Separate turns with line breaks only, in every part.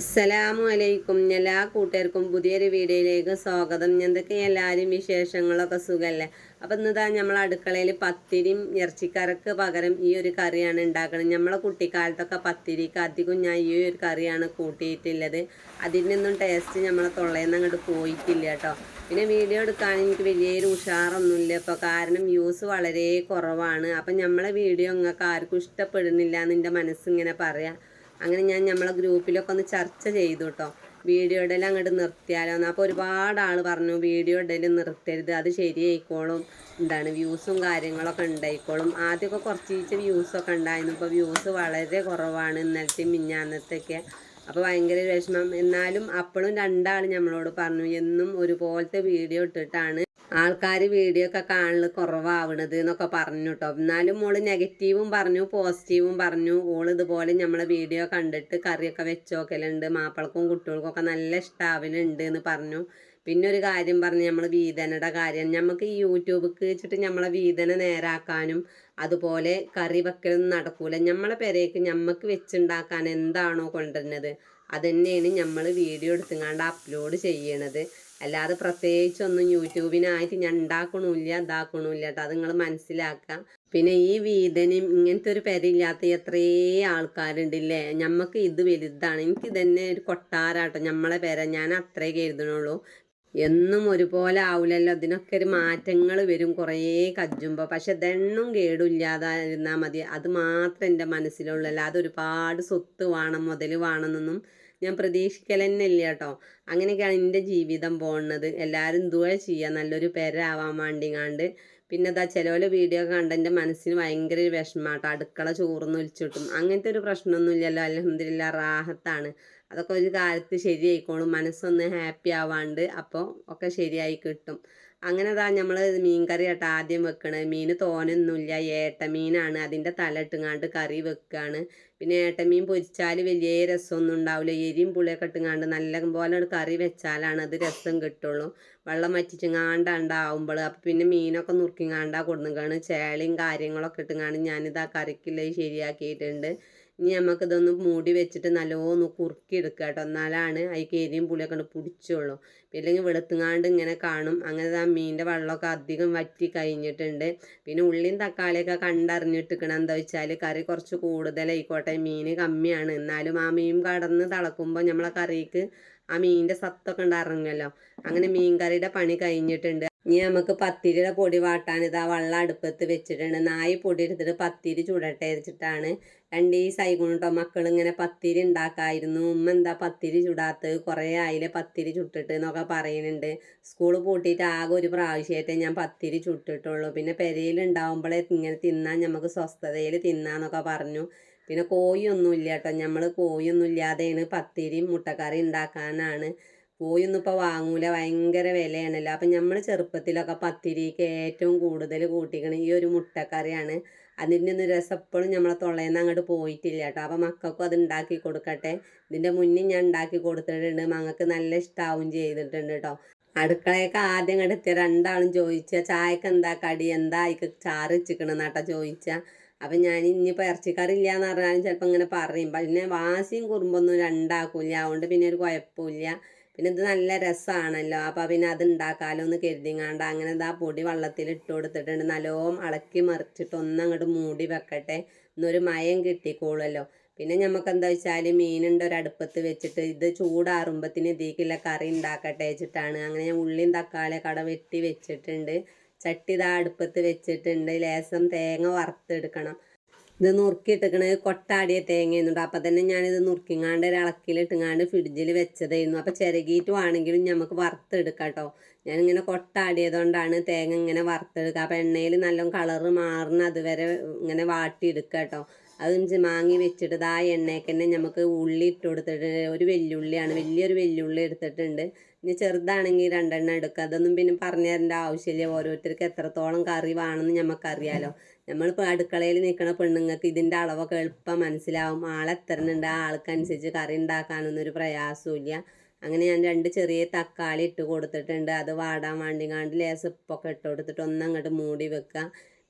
അസ്സലാമു അലൈക്കും എല്ലാ കൂട്ടുകാർക്കും പുതിയൊരു വീഡിയോയിലേക്ക് സ്വാഗതം. എന്തൊക്കെ എല്ലാവരും വിശേഷങ്ങളൊക്കെ സുഖമല്ലേ അപ്പം ഇന്നിതാ നമ്മൾ അടുക്കളയിൽ പത്തിരിയും ഇറച്ചിക്കറക്ക് പകരം ഈ ഒരു കറിയാണ് ഉണ്ടാക്കുന്നത് നമ്മളെ കുട്ടിക്കാലത്തൊക്കെ പത്തിരിക്ക് അധികം ഞാൻ ഈ ഒരു കറിയാണ് കൂട്ടിയിട്ടുള്ളത്. അതിന്റെ ഒന്നും ടേസ്റ്റ് നമ്മളെ തൊള്ളയിൽ അങ്ങോട്ട് പോയിട്ടില്ല കേട്ടോ. പിന്നെ വീഡിയോ എടുക്കാൻ എനിക്ക് വലിയൊരു ഉഷാറൊന്നുമില്ല. ഇപ്പോൾ കാരണം വ്യൂസ് വളരെ കുറവാണ്. അപ്പം നമ്മളെ വീഡിയോ നിങ്ങൾക്ക് ആർക്കും ഇഷ്ടപ്പെടുന്നില്ല എന്ന് മനസ്സിങ്ങനെ പറയാം. അങ്ങനെ ഞാൻ നമ്മളെ ഗ്രൂപ്പിലൊക്കെ ഒന്ന് ചർച്ച ചെയ്തു കേട്ടോ വീഡിയോ ഇടയിൽ അങ്ങോട്ട് നിർത്തിയാലോ എന്ന് അപ്പോൾ ഒരുപാട് ആൾ പറഞ്ഞു വീഡിയോ ഇടയിൽ നിർത്തരുത് അത് ശരിയായിക്കോളും. എന്താണ് വ്യൂസും കാര്യങ്ങളൊക്കെ ഉണ്ടായിക്കോളും ആദ്യമൊക്കെ കുറച്ച് വ്യൂസൊക്കെ ഉണ്ടായിരുന്നു ഇപ്പോൾ വ്യൂസ് വളരെ കുറവാണ് ഇന്നലത്തെ മിഞ്ഞാന്നത്തൊക്കെ അപ്പോൾ ഭയങ്കര വിഷമം. എന്നാലും അപ്പോഴും രണ്ടാൾ നമ്മളോട് പറഞ്ഞു എന്നും ഒരുപോലത്തെ വീഡിയോ ഇട്ടിട്ടാണ് ആൾക്കാർ വീഡിയോ ഒക്കെ കാണൽ കുറവാവണത് എന്നൊക്കെ പറഞ്ഞു കേട്ടോ എന്നാലും മോൾ നെഗറ്റീവും പറഞ്ഞു പോസിറ്റീവും പറഞ്ഞു. ഓൾ ഇതുപോലെ നമ്മളെ വീഡിയോ കണ്ടിട്ട് കറിയൊക്കെ വെച്ചോക്കലുണ്ട്. മാപ്പിളക്കും കുട്ടികൾക്കും ഒക്കെ നല്ല ഇഷ്ടാവലുണ്ട് എന്ന് പറഞ്ഞു. പിന്നെ ഒരു കാര്യം പറഞ്ഞു നമ്മൾ വീതനയുടെ കാര്യം. നമുക്ക് ഈ യൂട്യൂബിക്ക് വെച്ചിട്ട് നമ്മളെ വീതന നേരാക്കാനും അതുപോലെ കറി വെക്കലൊന്നും നടക്കൂല. നമ്മളെ പെരേക്ക് ഞമ്മക്ക് വെച്ചുണ്ടാക്കാൻ എന്താണോ കൊണ്ടുവരുന്നത് തന്നെയാണ് നമ്മൾ വീഡിയോ എടുത്തുങ്ങാണ്ട് അപ്ലോഡ് ചെയ്യണത്. അല്ലാതെ പ്രത്യേകിച്ചൊന്നും യൂട്യൂബിനായിട്ട് ഞാൻ ഉണ്ടാക്കണമില്ല ഇതാക്കണമില്ല കേട്ടോ അത് നിങ്ങൾ മനസ്സിലാക്കാം. പിന്നെ ഈ വീതനും ഇങ്ങനത്തെ ഒരു പെരയില്ലാത്ത എത്രയേ ആൾക്കാരുണ്ടല്ലേ? ഞമ്മക്ക് ഇത് വലുതാണ്. എനിക്ക് ഇതന്നെ ഒരു കൊട്ടാരാട്ടോ. നമ്മളെ പെര. ഞാൻ അത്രേ കരുതണുള്ളൂ. എന്നും ഒരുപോലെ ആവില്ലല്ലോ അതിനൊക്കെ ഒരു മാറ്റങ്ങൾ വരും കുറേ കജ്ജുമ്പോൾ പക്ഷെ ഇതെണ്ണും കേടില്ലാതായിരുന്നാൽ മതി. അത് മാത്രം എന്റെ മനസ്സിലുള്ളൂ അല്ലാതെ ഒരുപാട് സ്വത്ത് വേണം മുതൽ വേണമെന്നൊന്നും ഞാൻ പ്രതീക്ഷിക്കൽ കേട്ടോ അങ്ങനെയൊക്കെയാണ് എന്റെ ജീവിതം പോകുന്നത്. എല്ലാവരും ദുവ ചെയ്യുക. നല്ലൊരു പേരാവാൻ വേണ്ടിങ്ങാണ്ട്. പിന്നെ അതാ ചിലവരെ വീഡിയോ കണ്ട എന്റെ മനസ്സിന് ഭയങ്കര ഒരു വിഷമാട്ടോ അടുക്കള ചോർന്ന് ഒലിച്ചിട്ടും. അങ്ങനത്തെ ഒരു പ്രശ്നമൊന്നുമില്ലല്ലോ. അലഹമില്ല റാഹത്താണ്. അതൊക്കെ ഒരു കാലത്ത് ശരിയായിക്കോളും. മനസ്സൊന്ന് ഹാപ്പി ആവാണ്ട് അപ്പോൾ ഒക്കെ ശരിയായി കിട്ടും. അങ്ങനെ അതാ നമ്മൾ മീൻകറി കേട്ടോ ആദ്യം വെക്കണത്. മീൻ തോനൊന്നുമില്ല. ഏട്ട മീനാണ് അതിന്റെ തല ഇട്ടുങ്ങാണ്ട് കറി വെക്കുകയാണ് പിന്നെ ഏട്ടമീൻ പൊരിച്ചാൽ വലിയ രസമൊന്നും ഉണ്ടാവില്ല എരിയും പുളിയൊക്കെ ഇട്ടുങ്ങാണ്ട് നല്ല പോലെ കറി വെച്ചാലാണ് അത് രസം കിട്ടുള്ളൂ. വെള്ളം വറ്റിച്ചങ്ങാണ്ടാണ്ടാവുമ്പോൾ അപ്പോൾ പിന്നെ മീനൊക്കെ നുറുക്കിങ്ങാണ്ടാ കൊടുങ്ങാണ് ചേളയും കാര്യങ്ങളൊക്കെ ഇട്ടുങ്ങാണ്ട് ഞാനിത് ആ കറിക്കുള്ളത് ശരിയാക്കിയിട്ടുണ്ട്. ഇനി നമുക്കിതൊന്ന് മൂടി വെച്ചിട്ട് നല്ലോന്ന് കുറുക്കി എടുക്കുക കേട്ടോ എന്നാലാണ് അതിക്ക് എരിയും പുളിയൊക്കെ ഉണ്ട് പിടിച്ചുള്ളൂ ഇല്ലെങ്കിൽ വെളുത്തുങ്ങാണ്ട് ഇങ്ങനെ കാണും. അങ്ങനെ ആ മീനിന്റെ വെള്ളമൊക്കെ അധികം വറ്റി കഴിഞ്ഞിട്ടുണ്ട്. പിന്നെ ഉള്ളിയും തക്കാളിയൊക്കെ കണ്ടറിഞ്ഞിട്ടിരിക്കണം എന്താ വെച്ചാൽ കറി കുറച്ച് കൂടുതലായിക്കോട്ടെ. മീൻ കമ്മിയാണ്. എന്നാലും ആ മീൻ കടന്ന് തിളക്കുമ്പോൾ നമ്മളെ കറിക്ക് ആ മീനിന്റെ സത്തൊക്കെ ഉണ്ടായിരുന്നല്ലോ അങ്ങനെ മീൻ കറിയുടെ പണി കഴിഞ്ഞിട്ടുണ്ട്. ഇനി നമുക്ക് പത്തിരിയുടെ പൊടി വാട്ടാൻ ഇതാ വെള്ളം അടുപ്പത്ത് വെച്ചിട്ടുണ്ട്. നായി പൊടി എടുത്തിട്ട് പത്തിരി ചുടട്ടെ വെച്ചിട്ടാണ് രണ്ട് ദിവസം ആയിക്കൊണ്ടോ മക്കൾ ഇങ്ങനെ പത്തിരി ഉണ്ടാക്കായിരുന്നു ഉമ്മ എന്താ പത്തിരി ചുടാത്ത് കുറേ ആയില്ലേ പത്തിരി ചുട്ടിട്ട് എന്നൊക്കെ പറയുന്നുണ്ട് സ്കൂൾ പൂട്ടിയിട്ട് ആകെ ഒരു പ്രാവശ്യമായിട്ടേ ഞാൻ പത്തിരി ചുട്ടിട്ടുള്ളൂ. പിന്നെ പെരയിൽ ഉണ്ടാവുമ്പോഴേ ഇങ്ങനെ തിന്നാൻ നമുക്ക് സ്വസ്ഥതയിൽ തിന്നാന്നൊക്കെ പറഞ്ഞു. പിന്നെ കോഴിയൊന്നും ഇല്ല കേട്ടോ നമ്മൾ കോഴിയൊന്നും ഇല്ലാതെയാണ് പത്തിരിയും മുട്ടക്കറി ഉണ്ടാക്കാനാണ് കോഴിയൊന്നും ഇപ്പോൾ വാങ്ങൂല. ഭയങ്കര വിലയാണല്ലോ. അപ്പം നമ്മൾ ചെറുപ്പത്തിലൊക്കെ പത്തിരിക്ക് ഏറ്റവും കൂടുതൽ കൂട്ടിക്കണ ഈ ഒരു മുട്ടക്കറിയാണ്. അതിന്റെ ഒന്നും രസം എപ്പോഴും നമ്മളെ തൊള്ളയിൽ നിന്ന് അങ്ങോട്ട് പോയിട്ടില്ല കേട്ടോ. അപ്പം മക്കൾക്കും അത് ഉണ്ടാക്കി കൊടുക്കട്ടെ. ഇതിന്റെ മുന്നേ ഞാൻ ഉണ്ടാക്കി കൊടുത്തിട്ടുണ്ട്. മങ്ങൾക്ക് നല്ല ഇഷ്ടാവും ചെയ്തിട്ടുണ്ട് കേട്ടോ. അടുക്കളയൊക്കെ ആദ്യം കിടത്തിയ രണ്ടാളും ചോദിച്ച ചായക്ക് എന്താ കടി? എന്താ അതിക്ക് ചാറ് വെച്ചിക്കണെന്നാട്ടോ ചോദിച്ചാൽ അപ്പം ഞാൻ ഇനിയിപ്പോൾ ഇറച്ചിക്കറി എന്ന് പറഞ്ഞാലും ചിലപ്പോൾ ഇങ്ങനെ പറയും. പിന്നെ വാശിയും കുറുമ്പൊന്നും രണ്ടാക്കൂല അതുകൊണ്ട് പിന്നെ ഒരു കുഴപ്പമില്ല. പിന്നെ ഇത് നല്ല രസമാണല്ലോ അപ്പോൾ പിന്നെ അത് ഉണ്ടാക്കാമല്ലോ എന്ന് കരുതിങ്ങാണ്ട് അങ്ങനെ ഇതാ പൊടി വള്ളത്തിൽ ഇട്ട് കൊടുത്തിട്ടുണ്ട്. നല്ലോം ഇളക്കി മറിച്ചിട്ട് ഒന്നങ്ങോട്ട് മൂടി വെക്കട്ടെ. എന്നൊരു മയം കിട്ടിക്കോളുമല്ലോ പിന്നെ നമുക്ക് എന്താ വെച്ചാൽ മീനുണ്ട് അടുപ്പത്ത് വെച്ചിട്ട് ഇത് ചൂടാറുമ്പത്തിന് ഇതിലേക്കുള്ള കറി ഉണ്ടാക്കട്ടെ വെച്ചിട്ടാണ്. അങ്ങനെ ഞാൻ ഉള്ളിയും തക്കാളി കട വെട്ടി വെച്ചിട്ടുണ്ട്. ചട്ടി ഇതാ അടുപ്പത്ത് വെച്ചിട്ടുണ്ട്. ലേസം തേങ്ങ വറുത്തെടുക്കണം. ഇത് നുറുക്കിയിട്ടിക്കണ കൊട്ടാടിയ തേങ്ങയെന്നുണ്ട് അപ്പം തന്നെ ഞാനിത് നുറുക്കിങ്ങാണ്ട് ഒരു ഇളക്കിലിട്ടുങ്ങാണ്ട് ഫ്രിഡ്ജിൽ വെച്ചതായിരുന്നു. അപ്പം ചിരകിയിട്ട് വേണമെങ്കിലും നമുക്ക് വറുത്തെടുക്കാം കേട്ടോ ഞാനിങ്ങനെ കൊട്ടാടിയതുകൊണ്ടാണ് തേങ്ങ ഇങ്ങനെ വറുത്തെടുക്കുക. അപ്പം എണ്ണയിൽ നല്ല കളറ് മാറുന്ന അതുവരെ ഇങ്ങനെ വാട്ടിയെടുക്കുക കേട്ടോ അത് മാങ്ങി വെച്ചിട്ട് ആ എണ്ണയ്ക്ക് തന്നെ നമുക്ക് ഉള്ളി ഇട്ട് കൊടുത്തിട്ട് ഒരു വെല്ലുള്ളിയാണ്. വലിയൊരു വെല്ലുള്ളി എടുത്തിട്ടുണ്ട്. ഇനി ചെറുതാണെങ്കിൽ രണ്ടെണ്ണം എടുക്കുക അതൊന്നും പിന്നെ പറഞ്ഞു തരേണ്ട ആവശ്യമില്ല. ഓരോരുത്തർക്ക് എത്രത്തോളം കറി വേണമെന്ന് നമുക്കറിയാലോ നമ്മളിപ്പോൾ അടുക്കളയിൽ നിൽക്കുന്ന പെണ്ണുങ്ങൾക്ക് ഇതിന്റെ അളവൊക്കെ എളുപ്പം മനസ്സിലാവും. ആളെത്തരണുണ്ട് ആ ആൾക്കനുസരിച്ച് കറി ഉണ്ടാക്കാനൊന്നും ഒരു പ്രയാസമില്ല അങ്ങനെ ഞാൻ രണ്ട് ചെറിയ തക്കാളി ഇട്ട് കൊടുത്തിട്ടുണ്ട്. അത് വാടാൻ വേണ്ടിങ്ങാണ്ട് ലേസ് ഉപ്പൊക്കെ ഇട്ട് കൊടുത്തിട്ട് ഒന്നങ്ങോട്ട് മൂടി വെക്കുക.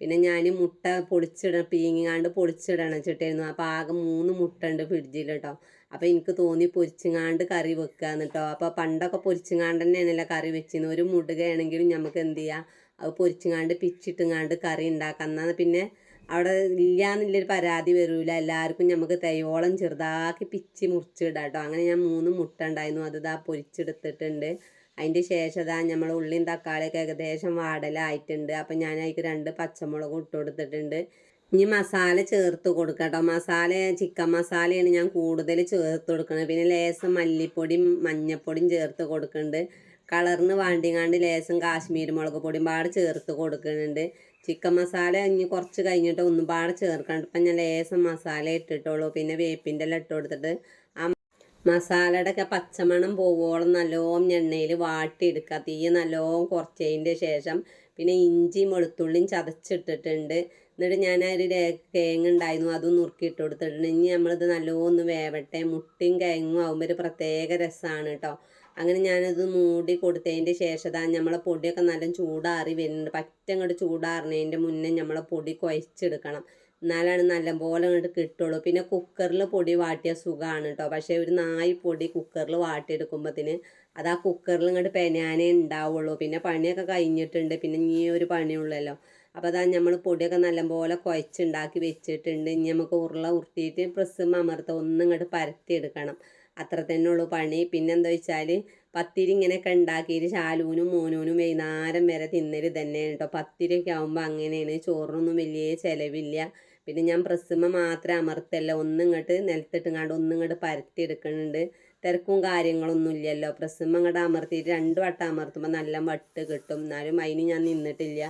പിന്നെ ഞാൻ മുട്ട പൊളിച്ചിടണം പീങ്ങിങ്ങാണ്ട് പൊളിച്ചിടണം വെച്ചിട്ടായിരുന്നു. അപ്പോൾ ആകെ മൂന്ന് മുട്ട ഉണ്ട് ഫ്രിഡ്ജിൽ കേട്ടോ അപ്പോൾ എനിക്ക് തോന്നി പൊരിച്ചിങ്ങാണ്ട് കറി വെക്കാന്ന് കേട്ടോ അപ്പോൾ പണ്ടൊക്കെ പൊരിച്ചുങ്ങാണ്ട് തന്നെയാണല്ലോ കറി വെച്ചിരുന്നത്. ഒരു മുടുകയാണെങ്കിലും നമുക്ക് എന്ത് ചെയ്യാം? അത് പൊരിച്ചിങ്ങാണ്ട് പിച്ചിട്ടുങ്ങാണ്ട് കറി ഉണ്ടാക്കാം. എന്നാൽ പിന്നെ അവിടെ ഇല്ലാന്നുള്ളൊരു പരാതി വരൂല. എല്ലാവർക്കും നമുക്ക് തയ്യോളം ചെറുതാക്കി പിച്ചി മുറിച്ചിടാം കേട്ടോ അങ്ങനെ ഞാൻ മൂന്ന് മുട്ട ഉണ്ടായിരുന്നു. അത് ഇതാ പൊരിച്ചെടുത്തിട്ടുണ്ട്. അതിന്റെ ശേഷം ഇതാ നമ്മൾ ഉള്ളിയും തക്കാളിയൊക്കെ ഏകദേശം വാടലായിട്ടുണ്ട്. അപ്പം ഞാൻ അതിലേക്ക് രണ്ട് പച്ചമുളക് ഇട്ട് കൊടുത്തിട്ടുണ്ട്. ഇനി മസാല ചേർത്ത് കൊടുക്കാം കേട്ടോ മസാല ചിക്കൻ മസാലയാണ് ഞാൻ കൂടുതൽ ചേർത്ത് കൊടുക്കുന്നത്. പിന്നെ ലേസം മല്ലിപ്പൊടിയും മഞ്ഞപ്പൊടിയും ചേർത്ത് കൊടുക്കുന്നുണ്ട്. കളറിന് വാണ്ടിങ്ങാണ്ട് ലേസം കാശ്മീരി മുളക് പൊടിയും പാടെ ചേർത്ത് കൊടുക്കുന്നുണ്ട്. ചിക്കൻ മസാല ഇനി കുറച്ച് കഴിഞ്ഞിട്ട് ഒന്നും പാടെ ചേർക്കാണ്ട്. ഇപ്പം ഞാൻ ലേസം മസാല ഇട്ടിട്ടുള്ളൂ. പിന്നെ വേപ്പിന്റെ എല്ലാം ഇട്ട് കൊടുത്തിട്ട് മസാലയുടെ ഒക്കെ പച്ചമണം പോവോളം നല്ലോണം എണ്ണയിൽ വാട്ടിയെടുക്കുക. തീ നല്ലോം കുറച്ചതിന്റെ ശേഷം പിന്നെ ഇഞ്ചിയും വെളുത്തുള്ളിയും ചതച്ചിട്ടിട്ടുണ്ട്. എന്നിട്ട് ഞാൻ ഒരു തേങ്ങ ഉണ്ടായിരുന്നു അതും നുറുക്കിയിട്ട് കൊടുത്തിട്ടുണ്ട്. ഇനി നമ്മളിത് നല്ലോണം ഒന്ന് വേവട്ടെ. മുട്ടയും കേങ്ങും ആകുമ്പോൾ ഒരു പ്രത്യേക രസമാണ് കേട്ടോ അങ്ങനെ ഞാനത് മൂടി കൊടുത്തതിന്റെ ശേഷം നമ്മളെ പൊടിയൊക്കെ നല്ല ചൂടാറി വരുന്നുണ്ട്. പറ്റങ്ങോട്ട് ചൂടാറുന്നതിന്റെ മുന്നേ നമ്മളെ പൊടി കുഴച്ചെടുക്കണം. എന്നാലാണ് നല്ലപോലെ അങ്ങോട്ട് കിട്ടുള്ളൂ. പിന്നെ കുക്കറിൽ പൊടി വാട്ടിയ സുഖമാണ് കേട്ടോ പക്ഷേ ഒരു നായി പൊടി കുക്കറിൽ വാട്ടിയെടുക്കുമ്പോഴത്തേന് അത് ആ കുക്കറിൽ ഇങ്ങോട്ട് പെനാനേ ഉണ്ടാവുള്ളൂ പിന്നെ പണിയൊക്കെ കഴിഞ്ഞിട്ടുണ്ട്. പിന്നെ ഇനി ഒരു പണിയുള്ളല്ലോ. അപ്പോൾ അതാ നമ്മൾ പൊടിയൊക്കെ നല്ലപോലെ കുഴച്ചുണ്ടാക്കി വെച്ചിട്ടുണ്ട്. ഇനി നമുക്ക് ഉരുള ഉരുട്ടിയിട്ട് പ്രസ്സും അമർത്ത ഒന്നും ഇങ്ങോട്ട് പരത്തിയെടുക്കണം. അത്ര തന്നെ ഉള്ളൂ പണി. പിന്നെന്താ വെച്ചാൽ പത്തിരി ഇങ്ങനെയൊക്കെ ഉണ്ടാക്കിയിട്ട് ശാലൂനും മോനൂനും വൈകുന്നേരം വരെ തിന്നൽ തന്നെയാണ് കേട്ടോ പത്തിരിയൊക്കെ ആകുമ്പോൾ അങ്ങനെയാണ്. ചോറിനൊന്നും വലിയ ചിലവില്ല. പിന്നെ ഞാൻ പ്രസ്സുമ്മ മാത്രമേ അമർത്തല്ല. ഒന്നും ഇങ്ങോട്ട് നിലത്തിട്ടുങ്ങാണ്ട് പരത്തി എടുക്കുന്നുണ്ട് തിരക്കും കാര്യങ്ങളൊന്നും ഇല്ലല്ലോ പ്രസ്സുമ്മ ഇങ്ങോട്ട് അമർത്തിയിട്ട് രണ്ട് വട്ടം അമർത്തുമ്പോൾ നല്ല വട്ട് കിട്ടും. എന്നാലും അതിന് ഞാൻ നിന്നിട്ടില്ല.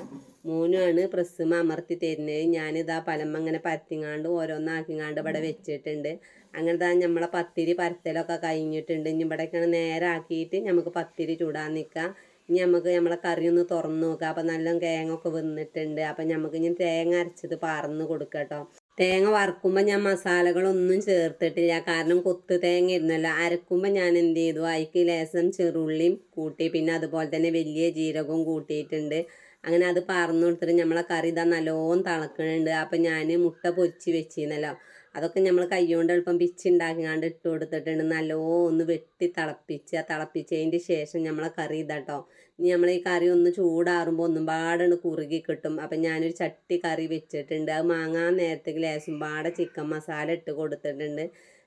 മോനുമാണ് പ്രസ്സുമ്മ അമർത്തി തരുന്നത്. ഞാനിതാ പലമ്മ ഇങ്ങനെ പരത്തിങ്ങാണ്ട് ഓരോന്നാക്കിങ്ങാണ്ട് ഇവിടെ വെച്ചിട്ടുണ്ട്. അങ്ങനെ തന്നെ നമ്മളെ പത്തിരി പരത്തലൊക്കെ കഴിഞ്ഞിട്ടുണ്ട്. ഇനി ഇവിടേക്കാണ് നേരെ ആക്കിയിട്ട് നമുക്ക് പത്തിരി ചൂടാൻ നിൽക്കാം ഇനി നമുക്ക് നമ്മളെ കറി ഒന്ന് തുറന്ന് നോക്കാം. അപ്പം നല്ല തേങ്ങ വന്നിട്ടുണ്ട്. അപ്പം നമുക്ക് ഇനി തേങ്ങ അരച്ചത് പറന്ന് കൊടുക്കാം കേട്ടോ തേങ്ങ വറുക്കുമ്പോൾ ഞാൻ മസാലകളൊന്നും ചേർത്തിട്ടില്ല. കാരണം കൊത്ത് തേങ്ങ ഇരുന്നല്ലോ അരക്കുമ്പോൾ ഞാൻ എന്ത് ചെയ്തു? അതിക്ക് ലേസം ചെറുള്ളിയും കൂട്ടി പിന്നെ അതുപോലെ തന്നെ വലിയ ജീരകവും കൂട്ടിയിട്ടുണ്ട്. അങ്ങനെ അത് പറന്നു കൊടുത്തിട്ട് നമ്മളെ കറി ഇതാ നല്ലോണം തിളക്കണുണ്ട്. അപ്പം ഞാൻ മുട്ട പൊരിച്ച് വെച്ചിരുന്നല്ലോ. അതൊക്കെ നമ്മൾ കൈകൊണ്ട് എളുപ്പം പിച്ചുണ്ടാക്കിക്കാണ്ട് ഇട്ട് കൊടുത്തിട്ടുണ്ട് നല്ലോന്ന് ഒന്ന് വെട്ടി തിളപ്പിച്ച് തിളപ്പിച്ചതിന്റെ ശേഷം നമ്മളെ കറി ഇതാട്ടോ. ഇനി നമ്മൾ ഈ കറി ഒന്ന് ചൂടാറുമ്പോൾ ഒന്നും പാടാണ് കുറുകി കിട്ടും. അപ്പം ഞാനൊരു ചട്ടി കറി വെച്ചിട്ടുണ്ട്. അത് മാങ്ങാൻ നേരത്തെ ലേശം പാടെ ചിക്കൻ മസാല ഇട്ട് കൊടുത്തിട്ടുണ്ട്.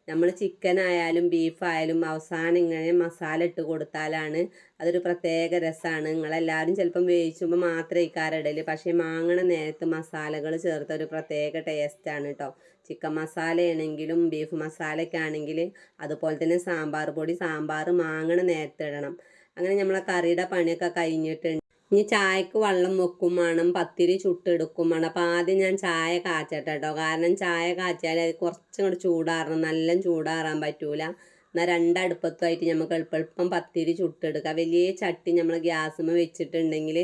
നമ്മൾ ചിക്കൻ ആയാലും ബീഫായാലും അവസാനം ഇങ്ങനെ മസാല ഇട്ട് കൊടുത്താലാണ് അതൊരു പ്രത്യേക രസമാണ് നിങ്ങളെല്ലാവരും ചിലപ്പം വേവിച്ചുമ്പോൾ മാത്രമേ ഇക്കാരിടൽ പക്ഷേ മാങ്ങണ നേരത്ത് മസാലകൾ ചേർത്ത ഒരു പ്രത്യേക ടേസ്റ്റാണ് കേട്ടോ ചിക്കൻ മസാലയാണെങ്കിലും ബീഫ് മസാലയ്ക്കാണെങ്കിൽ അതുപോലെ തന്നെ സാമ്പാർ പൊടി സാമ്പാർ മാങ്ങണ നേരത്തെ ഇടണം. അങ്ങനെ നമ്മളെ കറിയുടെ പണിയൊക്കെ കഴിഞ്ഞിട്ടുണ്ട്. ഇനി ചായക്ക് വെള്ളം വെക്കും വേണം പത്തിരി ചുട്ടെടുക്കും വേണം. അപ്പം ആദ്യം ഞാൻ ചായ കാച്ചട്ടെ കേട്ടോ കാരണം ചായ കാച്ചാൽ അത് കുറച്ചും കൂടെ ചൂടാറണം. നല്ല ചൂടാറാൻ പറ്റൂല. എന്നാൽ രണ്ടടുപ്പത്തുമായിട്ട് നമുക്ക് എളുപ്പം പത്തിരി ചുട്ടെടുക്കാം. വലിയ ചട്ടി നമ്മൾ ഗ്യാസുമ്മ വെച്ചിട്ടുണ്ടെങ്കിൽ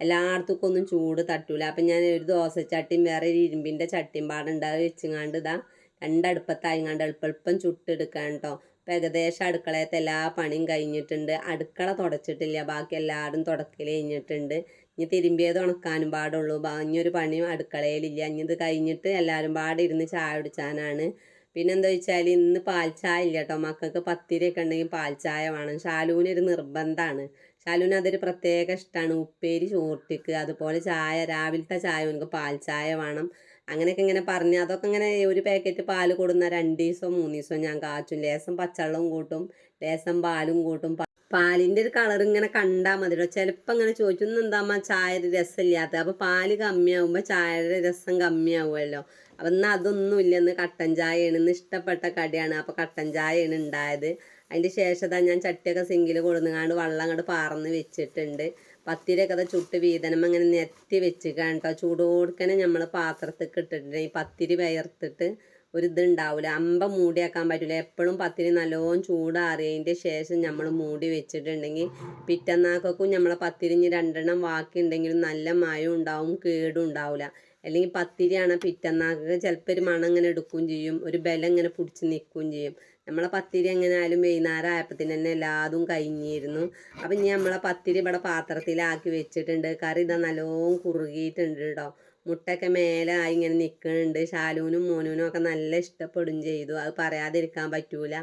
എല്ലായിടത്തേക്കും ഒന്നും ചൂട് തട്ടൂല. അപ്പം ഞാൻ ഒരു ദോശച്ചട്ടിയും വേറെ ഒരു ഇരുമ്പിന്റെ ചട്ടിയും പാടുണ്ട് അത് വെച്ചുങ്ങാണ്ട് ഇതാ രണ്ടടുപ്പത്തായിങ്ങാണ്ട് എളുപ്പം എളുപ്പം ചുട്ടെടുക്കാൻ കേട്ടോ ഇപ്പം ഏകദേശം അടുക്കളയത്തെ എല്ലാ പണിയും കഴിഞ്ഞിട്ടുണ്ട്. അടുക്കള തുടച്ചിട്ടില്ല. ബാക്കി എല്ലാവരും തുടക്കൽ കഴിഞ്ഞിട്ടുണ്ട്. ഇനി തിരുമ്പിയത് ഉണക്കാനും പാടുള്ളൂ. ഇനിയൊരു പണിയും അടുക്കളയിലില്ല. ഇനി ഇത് കഴിഞ്ഞിട്ട് എല്ലാവരും പാടെ ഇരുന്ന് ചായ കുടിച്ചാനാണ്. പിന്നെന്താ വെച്ചാൽ ഇന്ന് പാൽ ചായ ഇല്ല കേട്ടോ മക്കൾക്ക് പത്തിരിയൊക്കെ ഉണ്ടെങ്കിൽ പാൽ ചായ വേണം ഷാലൂനൊരു നിർബന്ധമാണ് ഷാലൂന് അതൊരു പ്രത്യേക ഇഷ്ടമാണ് ഉപ്പേരി ചോർട്ടിക്ക് അതുപോലെ ചായ രാവിലത്തെ ചായ എനിക്ക് പാൽ ചായ വേണം. അങ്ങനെയൊക്കെ ഇങ്ങനെ പറഞ്ഞ് അതൊക്കെ ഇങ്ങനെ ഒരു പാക്കറ്റ് പാൽ കൊടുന്ന രണ്ട് ദിവസം മൂന്ന് ദിവസം ഞാൻ കാച്ചും. ലേസം പച്ചവെള്ളവും കൂട്ടും ലേസം പാലും കൂട്ടും. പാലിന്റെ ഒരു കളർ ഇങ്ങനെ കണ്ടാൽ മതി ചിലപ്പോൾ ഇങ്ങനെ ചോദിച്ചു എന്താമ്മ ചായയുടെ രസമില്ലാത്ത അപ്പോൾ പാൽ കമ്മിയാവുമ്പോൾ ചായയുടെ രസം കമ്മിയാവുമല്ലോ. അപ്പം എന്നാൽ അതൊന്നും ഇല്ല ഇന്ന് കട്ടൻ ചായയാണ്. ഇഷ്ടപ്പെട്ട കടിയാണ്. അപ്പോൾ കട്ടൻ ചായയാണ് ഉണ്ടായത് അതിന്റെ ശേഷം ഞാൻ ചട്ടിയൊക്കെ സിങ്കിൽ കൊടുന്നുകാണ്ട് വെള്ളം അങ്ങോട്ട് പാർന്ന് വെച്ചിട്ടുണ്ട്. പത്തിരിയൊക്കെ അത് ചുട്ട് വീതനം അങ്ങനെ നിരത്തി വെച്ചിക്കാൻ കേട്ടോ ചൂട് കൊടുക്കനെ നമ്മൾ പാത്രത്തിൽ ഇട്ടിട്ടുണ്ട്. ഈ പത്തിരി വയർത്തിട്ട് ഒരു ഇതുണ്ടാവില്ല അമ്പ മൂടിയാക്കാൻ പറ്റില്ല എപ്പോഴും പത്തിരി നല്ലോണം ചൂടാറിയതിന്റെ ശേഷം നമ്മൾ മൂടി വെച്ചിട്ടുണ്ടെങ്കിൽ പിറ്റന്നാക്കൊക്കെ നമ്മളെ പത്തിരി ഇനി രണ്ടെണ്ണം ബാക്കി ഉണ്ടെങ്കിലും നല്ല മയം ഉണ്ടാവും കേടും ഉണ്ടാവില്ല അല്ലെങ്കിൽ പത്തിരിയാണ് പിറ്റന്നാക്ക്. ചിലപ്പോൾ ഒരു മണം ഇങ്ങനെ എടുക്കുകയും ചെയ്യും. ഒരു ബലം ഇങ്ങനെ പിടിച്ച് നിൽക്കുകയും ചെയ്യും. നമ്മളെ പത്തിരി എങ്ങനെയായാലും വൈകുന്നേരം ആയപ്പത്തിന് തന്നെ എല്ലാതും കഴിഞ്ഞിരുന്നു. അപ്പം ഇനി നമ്മളെ പത്തിരി ഇവിടെ പാത്രത്തിലാക്കി വെച്ചിട്ടുണ്ട്. കറി ഇതാ നല്ലോം കുറുകിയിട്ടുണ്ട് കേട്ടോ. മുട്ടൊക്കെ മേലെ ആയി ഇങ്ങനെ നിൽക്കുന്നുണ്ട്. ശാലൂനും മോനൂനും ഒക്കെ നല്ല ഇഷ്ടപ്പെടും ചെയ്തു. അത് പറയാതിരിക്കാൻ പറ്റൂല.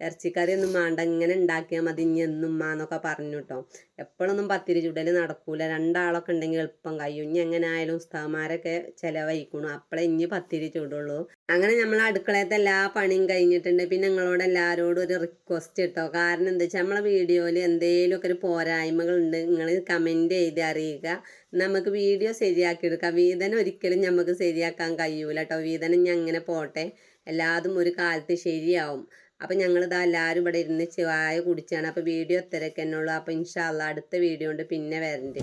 ഇറച്ചിക്കറി ഒന്നും വേണ്ട ഇങ്ങനെ ഉണ്ടാക്കിയാൽ മതി ഇനി എന്നും എന്നൊക്കെ പറഞ്ഞു കേട്ടോ എപ്പോഴൊന്നും പത്തിരി ചുടൽ നടക്കൂല രണ്ടാളൊക്കെ ഉണ്ടെങ്കിൽ എളുപ്പം കഴിയും. ഇനി എങ്ങനെ ആയാലും ഉസ്താമാരൊക്കെ ചിലവഴിക്കണു. അപ്പോഴേ ഇനി പത്തിരി ചുടുള്ളൂ. അങ്ങനെ നമ്മൾ അടുക്കളയത്തെ എല്ലാ പണിയും കഴിഞ്ഞിട്ടുണ്ട്. പിന്നെ നിങ്ങളോട് എല്ലാവരോടും ഒരു റിക്വസ്റ്റ് കേട്ടോ കാരണം എന്താ വെച്ചാൽ നമ്മളെ വീഡിയോയിൽ എന്തെങ്കിലുമൊക്കെ ഒരു പോരായ്മകളുണ്ട് നിങ്ങൾ കമന്റ് ചെയ്ത് അറിയുക. നമുക്ക് വീഡിയോ ശരിയാക്കി എടുക്കാം. വീതനം ഒരിക്കലും നമുക്ക് ശരിയാക്കാൻ കഴിയൂല കേട്ടോ വീതനം ഞാൻ അങ്ങനെ പോട്ടെ. എല്ലാതും ഒരു കാലത്ത് ശരിയാവും. അപ്പം ഞങ്ങളിതാ എല്ലാവരും ഇവിടെ ഇരുന്ന് ചായ കുടിച്ചാണ്. അപ്പോൾ വീഡിയോ ഇത്രയൊക്കെ എന്നുള്ളൂ അപ്പോൾ ഇൻഷാല്ല അടുത്ത വീഡിയോ കൊണ്ട് പിന്നെ വരണ്ട്.